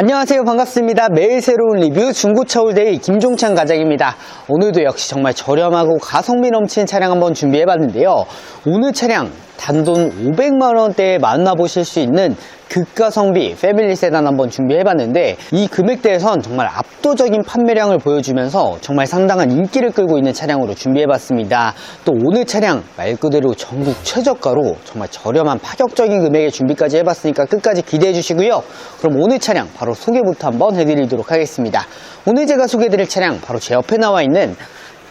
안녕하세요. 반갑습니다. 매일 새로운 리뷰 중고차 올데이 김종찬 과장입니다. 오늘도 역시 정말 저렴하고 가성비 넘치는 차량 한번 준비해 봤는데요. 오늘 차량 단돈 500만원대에 만나보실 수 있는 극가성비 패밀리 세단 한번 준비해봤는데 이 금액대에선 정말 압도적인 판매량을 보여주면서 정말 상당한 인기를 끌고 있는 차량으로 준비해봤습니다. 또 오늘 차량 말 그대로 전국 최저가로 정말 저렴한 파격적인 금액의 준비까지 해봤으니까 끝까지 기대해 주시고요. 그럼 오늘 차량 바로 소개부터 한번 해드리도록 하겠습니다. 오늘 제가 소개해드릴 차량 바로 제 옆에 나와 있는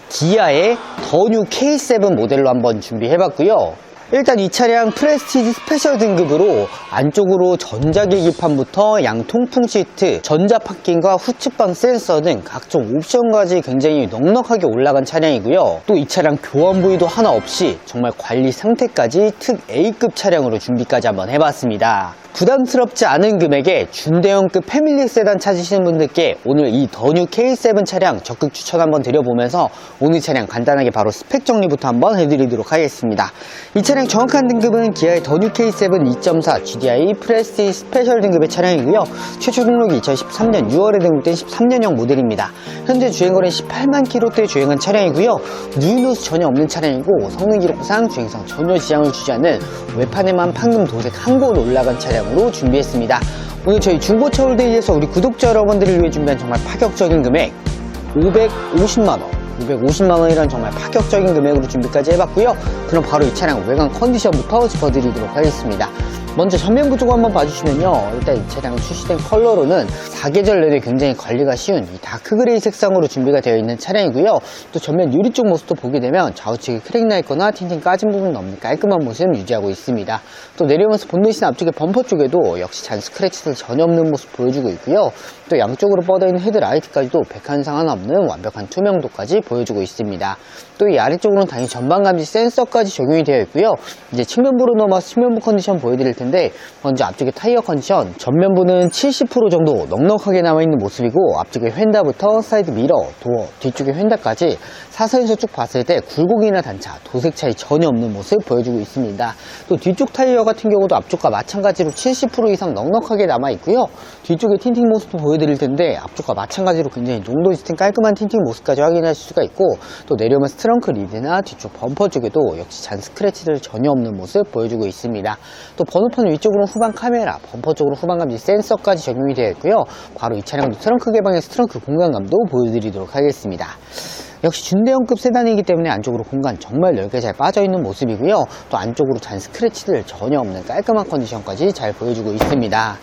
기아의 더뉴 K7 모델로 한번 준비해봤고요 일단 이 차량 프레스티지 스페셜 등급으로 안쪽으로 전자계기판부터 양 통풍 시트, 전자 파킹과 후측방 센서 등 각종 옵션까지 굉장히 넉넉하게 올라간 차량이고요. 또 이 차량 교환 부위도 하나 없이 정말 관리 상태까지 특 A급 차량으로 준비까지 한번 해봤습니다. 부담스럽지 않은 금액에 중대형급 패밀리 세단 찾으시는 분들께 오늘 이 더뉴 K7 차량 적극 추천 한번 드려보면서 오늘 차량 간단하게 바로 스펙 정리부터 한번 해드리도록 하겠습니다. 이 차량 정확한 등급은 기아의 더뉴 K7 2.4 GDI 프레스티 스페셜 등급의 차량이고요. 최초 등록이 2013년 6월에 등록된 13년형 모델입니다. 현재 주행거리 18만 킬로대 주행한 차량이고요. 누유누수 전혀 없는 차량이고 성능 기록상 주행성 전혀 지장을 주지 않는 외판에만 판금 도색 한번 올라간 차량 으로 준비했습니다. 오늘 저희 중고차 홀데이에서 우리 구독자 여러분들을 위해 준비한 정말 파격적인 금액 550만원 550만원이란 정말 파격적인 금액으로 준비까지 해봤고요 그럼 바로 이 차량 외관 컨디션부터 짚어드리도록 하겠습니다 먼저 전면부 쪽 한번 봐주시면요. 일단 이 차량 출시된 컬러로는 사계절 내내 굉장히 관리가 쉬운 이 다크그레이 색상으로 준비가 되어 있는 차량이고요. 또 전면 유리 쪽 모습도 보게 되면 좌우측에 크랙 나 있거나 틴팅 까진 부분 없는 깔끔한 모습 유지하고 있습니다. 또 내려오면서 본넷이나 앞쪽에 범퍼 쪽에도 역시 잔 스크래치들 전혀 없는 모습 보여주고 있고요. 또 양쪽으로 뻗어있는 헤드라이트까지도 백한상 하나 없는 완벽한 투명도까지 보여주고 있습니다. 또 이 아래쪽으로는 당연히 전방감지 센서까지 적용이 되어 있고요. 이제 측면부로 넘어서 측면부 컨디션 보여드릴 텐데 먼저 앞쪽에 타이어 컨디션. 전면부는 70% 정도 넉넉하게 남아있는 모습이고 앞쪽에 휀다부터 사이드 미러, 도어, 뒤쪽에 휀다까지 사선에서 쭉 봤을 때 굴곡이나 단차, 도색 차이 전혀 없는 모습 보여주고 있습니다. 또 뒤쪽 타이어 같은 경우도 앞쪽과 마찬가지로 70% 이상 넉넉하게 남아있고요. 뒤쪽에 틴팅 모습도 보여드릴 텐데 앞쪽과 마찬가지로 굉장히 농도 짙은 깔끔한 틴팅 모습까지 확인하실 수가 있고 또 내려오면 트렁크 리드나 뒤쪽 범퍼 쪽에도 역시 잔 스크래치들 전혀 없는 모습 보여주고 있습니다. 또 번호 판 위쪽으로 후방 카메라, 범퍼 쪽으로 후방 감지 센서까지 적용이 되어 있고요. 바로 이 차량도 트렁크 개방에서 트렁크 공간감도 보여드리도록 하겠습니다. 역시 준대형급 세단이기 때문에 안쪽으로 공간 정말 넓게 잘 빠져있는 모습이고요. 또 안쪽으로 잔 스크래치들 전혀 없는 깔끔한 컨디션까지 잘 보여주고 있습니다.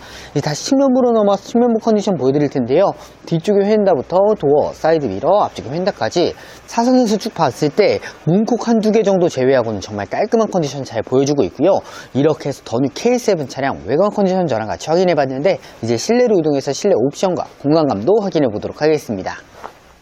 다시 측면부로 넘어서 측면부 컨디션 보여드릴 텐데요. 뒤쪽에 휀다부터 도어, 사이드 미러, 앞쪽에 휀다까지 사선에서 쭉 봤을 때 문콕 한두 개 정도 제외하고는 정말 깔끔한 컨디션 잘 보여주고 있고요. 이렇게 해서 더뉴 K7 차량 외관 컨디션 저랑 같이 확인해 봤는데 이제 실내로 이동해서 실내 옵션과 공간감도 확인해 보도록 하겠습니다.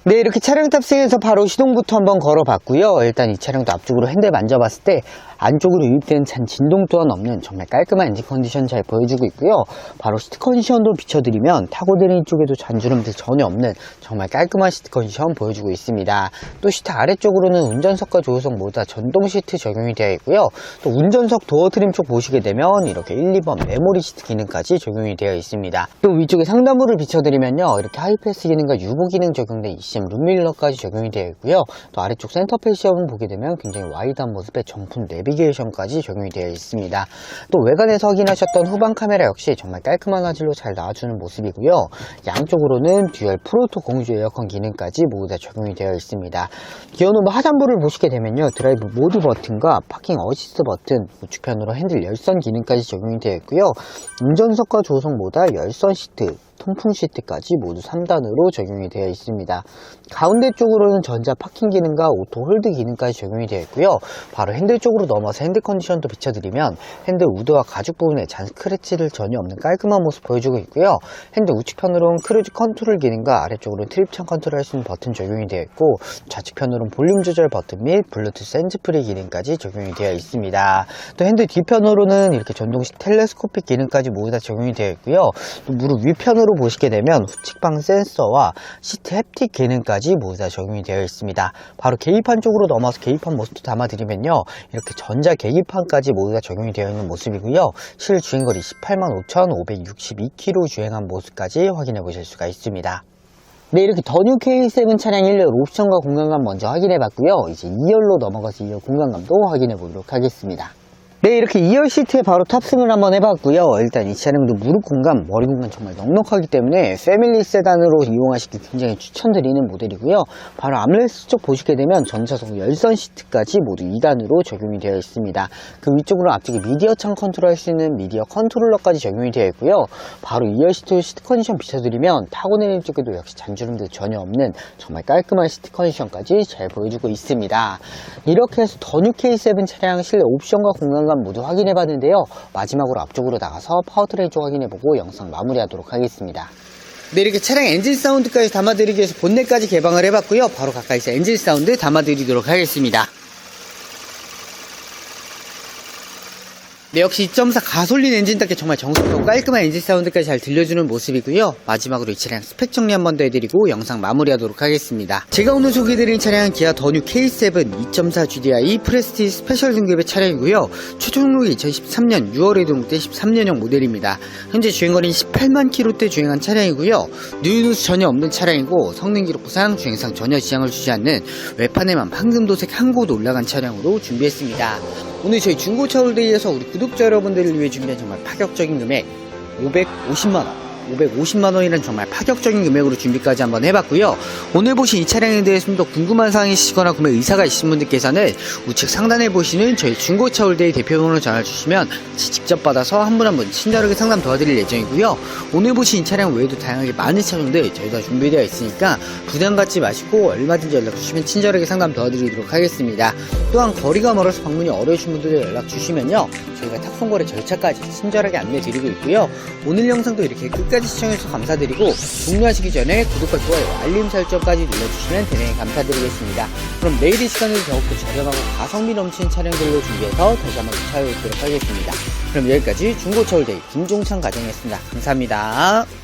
네 이렇게 차량 탑승해서 바로 시동부터 한번 걸어봤고요. 일단 이 차량도 앞쪽으로 핸들 만져봤을 때 안쪽으로 유입된 잔 진동 또한 없는 정말 깔끔한 엔진 컨디션 잘 보여주고 있고요. 바로 시트 컨디션도 비춰드리면 타고 내리는 쪽에도 잔주름들 전혀 없는 정말 깔끔한 시트 컨디션 보여주고 있습니다. 또 시트 아래쪽으로는 운전석과 조수석 모두 다 전동 시트 적용이 되어 있고요. 또 운전석 도어 트림 쪽 보시게 되면 이렇게 1, 2번 메모리 시트 기능까지 적용이 되어 있습니다. 또 위쪽에 상단부를 비춰드리면요. 이렇게 하이패스 기능과 유보 기능 적용된 ECM 룸밀러까지 적용이 되어 있고요. 또 아래쪽 센터 패시업은 보게 되면 굉장히 와이드한 모습의 정품 내비게이션까지 적용이 되어 있습니다. 또 외관에서 확인하셨던 후방 카메라 역시 정말 깔끔한 화질로 잘 나와주는 모습이고요. 양쪽으로는 듀얼 프로토 공조 에어컨 기능까지 모두 다 적용이 되어 있습니다. 기어노브 하단부를 보시게 되면요. 드라이브 모드 버튼과 파킹 어시스트 버튼 우측편으로 핸들 열선 기능까지 적용이 되어 있고요. 운전석과 조수석 모두 다 열선 시트 통풍 시트까지 모두 3단으로 적용이 되어 있습니다. 가운데 쪽으로는 전자 파킹 기능과 오토 홀드 기능까지 적용이 되어 있고요. 바로 핸들 쪽으로 넘어서 핸들 컨디션도 비춰드리면 핸들 우드와 가죽 부분에 잔 스크래치를 전혀 없는 깔끔한 모습 보여주고 있고요. 핸들 우측편으로는 크루즈 컨트롤 기능과 아래쪽으로는 트립창 컨트롤 할 수 있는 버튼 적용이 되어 있고 좌측편으로는 볼륨 조절 버튼 및 블루투스 핸즈프리 기능까지 적용이 되어 있습니다. 또 핸들 뒤편으로는 이렇게 전동식 텔레스코픽 기능까지 모두 다 적용이 되어 있고요. 또 무릎 위편으로 보시게 되면 후측방 센서와 시트 햅틱 기능까지 모두 다 적용이 되어 있습니다. 바로 계기판 쪽으로 넘어서 계기판 모습도 담아드리면요. 이렇게 전자 계기판까지 모두 다 적용이 되어 있는 모습이고요. 실 주행거리 18만 5,562km 주행한 모습까지 확인해 보실 수가 있습니다. 네, 이렇게 더뉴 K7 차량 1열 옵션과 공간감 먼저 확인해 봤고요. 이제 2열로 넘어가서 2열 공간감도 확인해 보도록 하겠습니다. 네, 이렇게 2열 시트에 바로 탑승을 한번 해봤고요. 일단 이 차량도 무릎 공간, 머리 공간 정말 넉넉하기 때문에 패밀리 세단으로 이용하시기 굉장히 추천드리는 모델이고요. 바로 암레스트 쪽 보시게 되면 전차석 열선 시트까지 모두 2단으로 적용이 되어 있습니다. 그 위쪽으로 앞쪽에 미디어 창 컨트롤 할 수 있는 미디어 컨트롤러까지 적용이 되어 있고요. 바로 2열 시트 시트 컨디션 비춰드리면 타고 내리는 쪽에도 역시 잔주름도 전혀 없는 정말 깔끔한 시트 컨디션까지 잘 보여주고 있습니다. 이렇게 해서 더뉴 K7 차량 실내 옵션과 공간 감 모두 확인해 봤는데요. 마지막으로 앞쪽으로 나가서 파워트레인 쪽 확인해 보고 영상 마무리하도록 하겠습니다. 네, 이렇게 차량 엔진 사운드까지 담아드리기 위해서 본넷까지 개방을 해봤고요. 바로 가까이서 엔진 사운드 담아드리도록 하겠습니다. 네, 역시 2.4 가솔린 엔진답게 정말 정숙하고 깔끔한 엔진 사운드까지 잘 들려주는 모습이고요. 마지막으로 이 차량 스펙 정리 한 번 더 해드리고 영상 마무리하도록 하겠습니다. 제가 오늘 소개해드린 차량은 기아 더뉴 K7 2.4 GDI 프레스티 스페셜 등급의 차량이고요. 최종 등록이 2013년 6월에 등록된 13년형 모델입니다. 현재 주행거리는 18만 킬로대 주행한 차량이고요. 뉴누스 전혀 없는 차량이고 성능 기록부상 주행상 전혀 지장을 주지 않는 외판에만 황금도색 한 곳 올라간 차량으로 준비했습니다. 오늘 저희 중고차 홀데이에서 우리 구독 자 여러분들을 위해 준비한 정말 파격적인 금액 550만원 550만 원이라는 정말 파격적인 금액으로 준비까지 한번 해봤고요. 오늘 보신 이 차량에 대해서 좀더 궁금한 사항이 있으시거나 구매 의사가 있으신 분들께서는 우측 상단에 보시는 저희 중고차 홀데이 대표번호로 전화 주시면 직접 받아서 한 분 한 분 친절하게 상담 도와드릴 예정이고요. 오늘 보신 이 차량 외에도 다양하게 많은 차량들 저희가 준비되어 있으니까 부담 갖지 마시고 얼마든지 연락 주시면 친절하게 상담 도와드리도록 하겠습니다. 또한 거리가 멀어서 방문이 어려우신 분들 연락 주시면요. 저희가 탁송거래 절차까지 친절하게 안내 드리고 있고요. 오늘 영상도 이렇게 끝까지 시청해주셔서 감사드리고 종료하시기 전에 구독과 좋아요, 알림 설정까지 눌러주시면 대단히 감사드리겠습니다. 그럼 내일 이 시간을 더욱더 저렴하고 가성비 넘치는 차량들로 준비해서 다시 한번 찾아뵙도록 하겠습니다. 그럼 여기까지 중고차 홀데이 김종찬 과장이었습니다. 감사합니다.